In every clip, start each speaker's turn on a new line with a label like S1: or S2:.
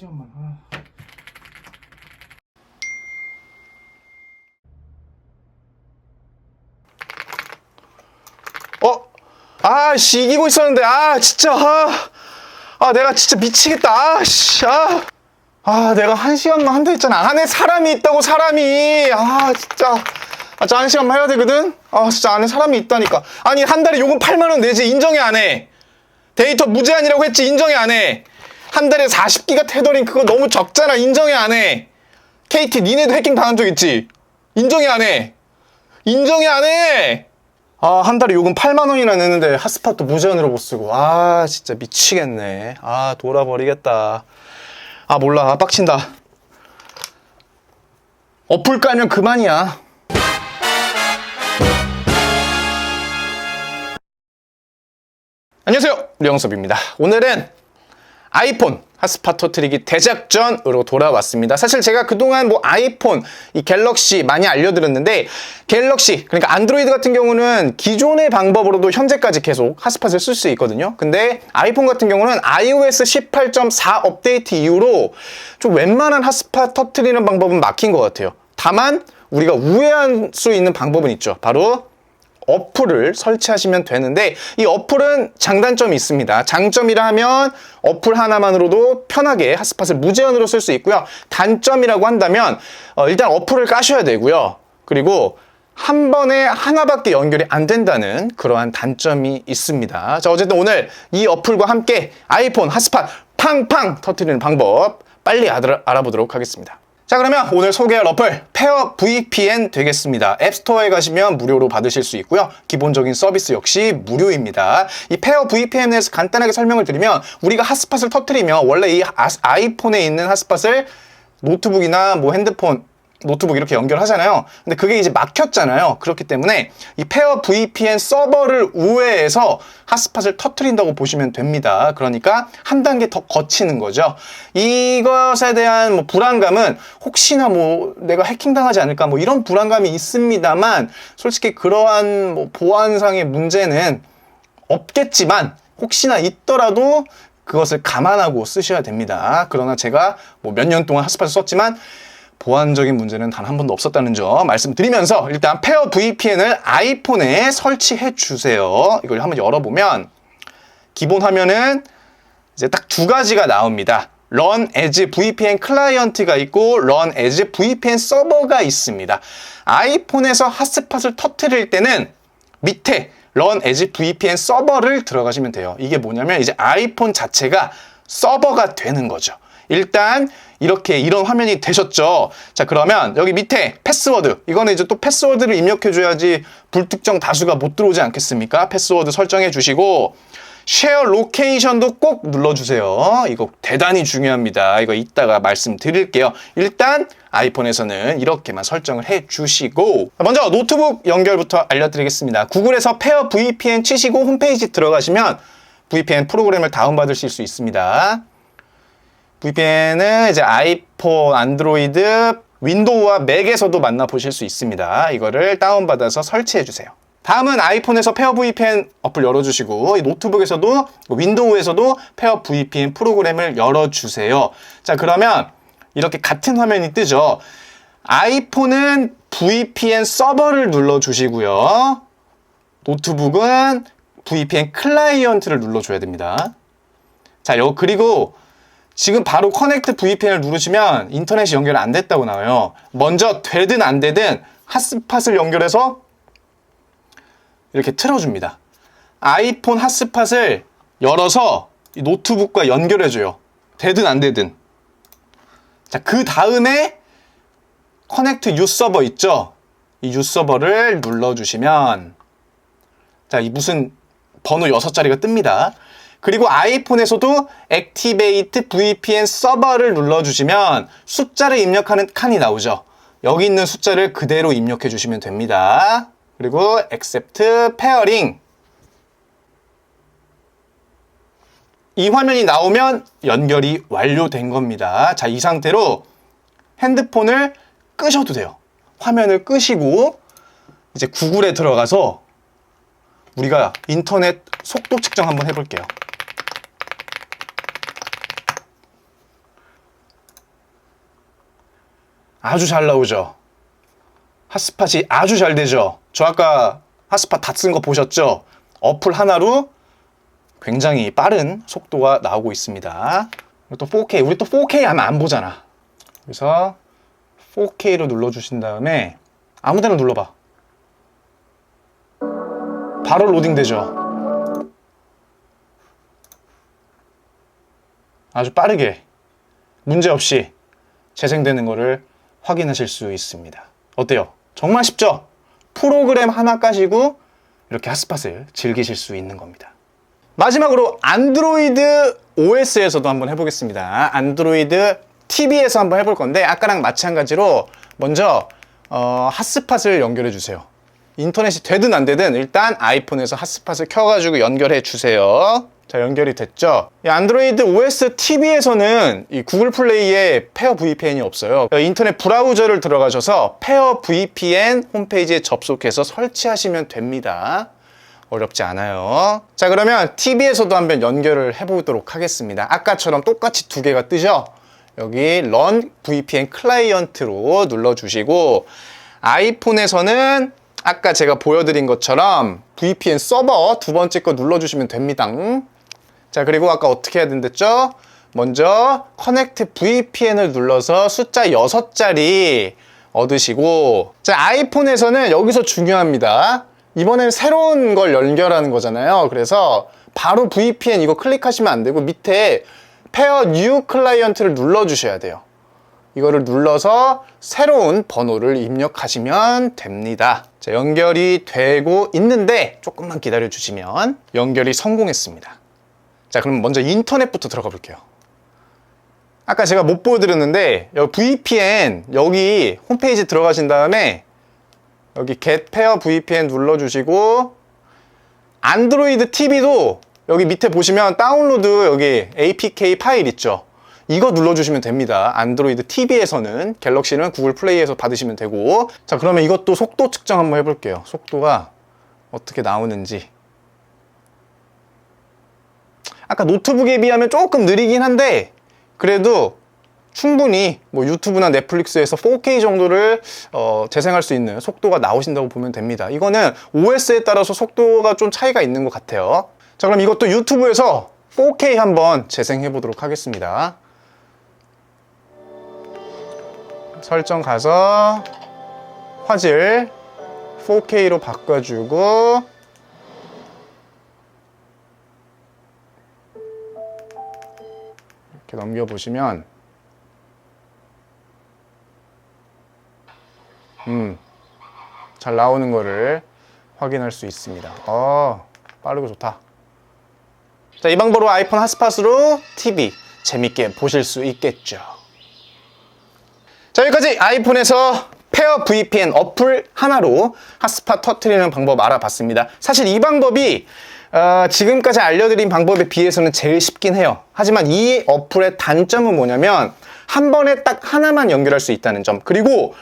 S1: 시간만. 아. 어? 아씨 이기고 있었는데. 아 진짜. 아, 아 내가 진짜 미치겠다. 아씨 아. 아 내가 한 시간만 한다 했잖아. 안에 사람이 있다고 사람이. 아 진짜. 아 진짜 한 시간만 해야 되거든? 아 진짜 안에 사람이 있다니까. 아니 한 달에 요금 8만 원 내지 인정이 안해? 데이터 무제한이라고 했지 인정이 안해 한 달에 40기가 테더링 그거 너무 적잖아 인정이 안해 KT 니네도 해킹 당한 적 있지 인정이 안해 인정이 안해 아, 한 달에 요금 8만 원이나 내는데 핫스팟도 무제한으로 못 쓰고. 아, 진짜 미치겠네. 아, 돌아버리겠다. 아, 몰라. 아, 빡친다. 어플 깔면 그만이야. 안녕하세요. 류영섭입니다. 오늘은 아이폰 핫스팟 터트리기 대작전으로 돌아왔습니다. 사실 제가 그동안 뭐 아이폰, 이 갤럭시 많이 알려드렸는데 갤럭시, 그러니까 안드로이드 같은 경우는 기존의 방법으로도 현재까지 계속 핫스팟을 쓸 수 있거든요. 근데 아이폰 같은 경우는 iOS 18.4 업데이트 이후로 좀 웬만한 핫스팟 터트리는 방법은 막힌 것 같아요. 다만 우리가 우회할 수 있는 방법은 있죠. 바로 어플을 설치하시면 되는데 이 어플은 장단점이 있습니다. 장점이라 하면 어플 하나만으로도 편하게 핫스팟을 무제한으로 쓸 수 있고요. 단점이라고 한다면 어, 일단 어플을 까셔야 되고요. 그리고 한 번에 하나밖에 연결이 안 된다는 그러한 단점이 있습니다. 자, 어쨌든 오늘 이 어플과 함께 아이폰 핫스팟 팡팡 터트리는 방법 빨리 알아- 알아보도록 하겠습니다. 자 그러면 오늘 소개할 어플 페어 VPN 되겠습니다. 앱스토어에 가시면 무료로 받으실 수 있고요. 기본적인 서비스 역시 무료입니다. 이 페어 VPN에 대해서 간단하게 설명을 드리면 우리가 핫스팟을 터트리면 원래 이 아- 아이폰에 있는 핫스팟을 노트북이나 뭐 핸드폰 노트북 이렇게 연결하잖아요. 근데 그게 이제 막혔잖아요. 그렇기 때문에 이 페어 VPN 서버를 우회해서 핫스팟을 터트린다고 보시면 됩니다. 그러니까 한 단계 더 거치는 거죠. 이것에 대한 뭐 불안감은 혹시나 뭐 내가 해킹당하지 않을까 뭐 이런 불안감이 있습니다만 솔직히 그러한 뭐 보안상의 문제는 없겠지만 혹시나 있더라도 그것을 감안하고 쓰셔야 됩니다. 그러나 제가 뭐 몇 년 동안 핫스팟을 썼지만 보안적인 문제는 단 한 번도 없었다는 점 말씀드리면서 일단 페어 VPN을 아이폰에 설치해 주세요. 이걸 한번 열어보면 기본 화면은 이제 딱 두 가지가 나옵니다. Run as VPN 클라이언트가 있고 Run as VPN 서버가 있습니다. 아이폰에서 핫스팟을 터트릴 때는 밑에 Run as VPN 서버를 들어가시면 돼요. 이게 뭐냐면 이제 아이폰 자체가 서버가 되는 거죠. 일단 이렇게 이런 화면이 되셨죠. 자 그러면 여기 밑에 패스워드 이거는 이제 또 패스워드를 입력해 줘야지 불특정 다수가 못 들어오지 않겠습니까? 패스워드 설정해 주시고 쉐어 로케이션도 꼭 눌러주세요. 이거 대단히 중요합니다. 이거 이따가 말씀드릴게요. 일단 아이폰에서는 이렇게만 설정을 해 주시고 먼저 노트북 연결부터 알려드리겠습니다. 구글에서 페어 VPN 치시고 홈페이지 들어가시면 VPN 프로그램을 다운받으실 수 있습니다. VPN은 이제 아이폰, 안드로이드, 윈도우와 맥에서도 만나보실 수 있습니다. 이거를 다운받아서 설치해 주세요. 다음은 아이폰에서 페어 VPN 어플 열어주시고 이 노트북에서도 윈도우에서도 페어 VPN 프로그램을 열어주세요. 자 그러면 이렇게 같은 화면이 뜨죠. 아이폰은 VPN 서버를 눌러주시고요. 노트북은 VPN 클라이언트를 눌러줘야 됩니다. 자, 요 그리고 지금 바로 커넥트 VPN을 누르시면 인터넷이 연결 안 됐다고 나와요. 먼저 되든 안 되든 핫스팟을 연결해서 이렇게 틀어줍니다. 아이폰 핫스팟을 열어서 이 노트북과 연결해줘요. 되든 안 되든. 자, 그 다음에 커넥트 U 서버 있죠? 이 U 서버를 눌러주시면 자, 이 무슨 번호 6자리가 뜹니다. 그리고 아이폰에서도 Activate VPN 서버를 눌러주시면 숫자를 입력하는 칸이 나오죠. 여기 있는 숫자를 그대로 입력해 주시면 됩니다. 그리고 Accept Pairing 이 화면이 나오면 연결이 완료된 겁니다. 자, 이 상태로 핸드폰을 끄셔도 돼요. 화면을 끄시고 이제 구글에 들어가서 우리가 인터넷 속도 측정 한번 해볼게요. 아주 잘 나오죠. 핫스팟이 아주 잘 되죠. 저 아까 핫스팟 다 쓴 거 보셨죠? 어플 하나로 굉장히 빠른 속도가 나오고 있습니다. 또 4K, 우리 또 4K 하면 안 보잖아. 그래서 4K로 눌러주신 다음에 아무 데나 눌러봐. 바로 로딩 되죠. 아주 빠르게 문제없이 재생되는 것을 확인하실 수 있습니다. 어때요? 정말 쉽죠? 프로그램 하나 까시고 이렇게 핫스팟을 즐기실 수 있는 겁니다. 마지막으로 안드로이드 OS에서도 한번 해보겠습니다. 안드로이드 TV에서 한번 해볼 건데 아까랑 마찬가지로 먼저 어, 핫스팟을 연결해 주세요. 인터넷이 되든 안 되든 일단 아이폰에서 핫스팟을 켜가지고 연결해 주세요. 자 연결이 됐죠. 이 안드로이드 OS TV에서는 이 구글 플레이에 페어 VPN이 없어요. 인터넷 브라우저를 들어가셔서 페어 VPN 홈페이지에 접속해서 설치하시면 됩니다. 어렵지 않아요. 자, 그러면 TV에서도 한번 연결을 해보도록 하겠습니다. 아까처럼 똑같이 두 개가 뜨죠? 여기 Run VPN 클라이언트로 눌러주시고, 아이폰에서는 아까 제가 보여드린 것처럼 VPN 서버 두 번째 거 눌러주시면 됩니다. 자, 그리고 아까 어떻게 해야 된댔죠? 먼저 커넥트 VPN을 눌러서 숫자 6자리 얻으시고, 자, 아이폰에서는 여기서 중요합니다. 이번엔 새로운 걸 연결하는 거잖아요. 그래서 바로 VPN 이거 클릭하시면 안 되고 밑에 페어 뉴 클라이언트를 눌러 주셔야 돼요. 이거를 눌러서 새로운 번호를 입력하시면 됩니다. 자, 연결이 되고 있는데 조금만 기다려 주시면 연결이 성공했습니다. 자, 그럼 먼저 인터넷부터 들어가 볼게요. 아까 제가 못 보여드렸는데 여기 VPN 여기 홈페이지 들어가신 다음에 여기 Get Pair VPN 눌러주시고 안드로이드 TV도 여기 밑에 보시면 다운로드 여기 APK 파일 있죠. 이거 눌러주시면 됩니다. 안드로이드 TV에서는 갤럭시는 구글 플레이에서 받으시면 되고 자 그러면 이것도 속도 측정 한번 해볼게요. 속도가 어떻게 나오는지 아까 노트북에 비하면 조금 느리긴 한데 그래도 충분히 뭐 유튜브나 넷플릭스에서 4K 정도를 어, 재생할 수 있는 속도가 나오신다고 보면 됩니다. 이거는 OS에 따라서 속도가 좀 차이가 있는 것 같아요. 자, 그럼 이것도 유튜브에서 4K 한번 재생해 보도록 하겠습니다. 설정 가서 화질 4K로 바꿔주고 이렇게 넘겨보시면 음, 잘 나오는 거를 확인할 수 있습니다. 어, 빠르고 좋다. 자, 이 방법으로 아이폰 핫스팟으로 TV 재밌게 보실 수 있겠죠. 자, 여기까지 아이폰에서 페어 VPN 어플 하나로 핫스팟 터트리는 방법 알아봤습니다. 사실 이 방법이 어, 지금까지 알려드린 방법에 비해서는 제일 쉽긴 해요. 하지만 이 어플의 단점은 뭐냐면 한 번에 딱 하나만 연결할 수 있다는 점. 그리고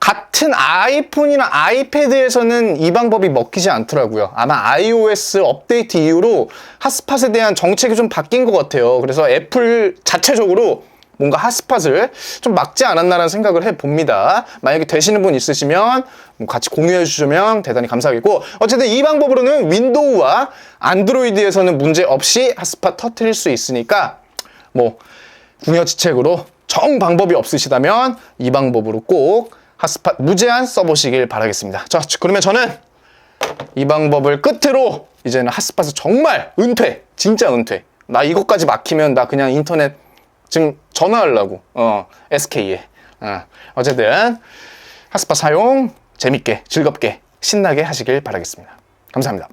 S1: 같은 아이폰이나 아이패드에서는 이 방법이 먹히지 않더라고요. 아마 iOS 업데이트 이후로 핫스팟에 대한 정책이 좀 바뀐 것 같아요. 그래서 애플 자체적으로 뭔가 핫스팟을 좀 막지 않았나라는 생각을 해봅니다. 만약에 되시는 분 있으시면 같이 공유해 주시면 대단히 감사하겠고 어쨌든 이 방법으로는 윈도우와 안드로이드에서는 문제 없이 핫스팟 터트릴 수 있으니까 뭐 궁여지책으로 정 방법이 없으시다면 이 방법으로 꼭 핫스팟 무제한 써보시길 바라겠습니다. 자, 그러면 저는 이 방법을 끝으로 이제는 핫스팟을 정말 은퇴, 진짜 은퇴. 나 이것까지 막히면 나 그냥 인터넷 지금 전화하려고, 어, SK에. 어, 어쨌든 핫스팟 사용 재밌게, 즐겁게, 신나게 하시길 바라겠습니다. 감사합니다.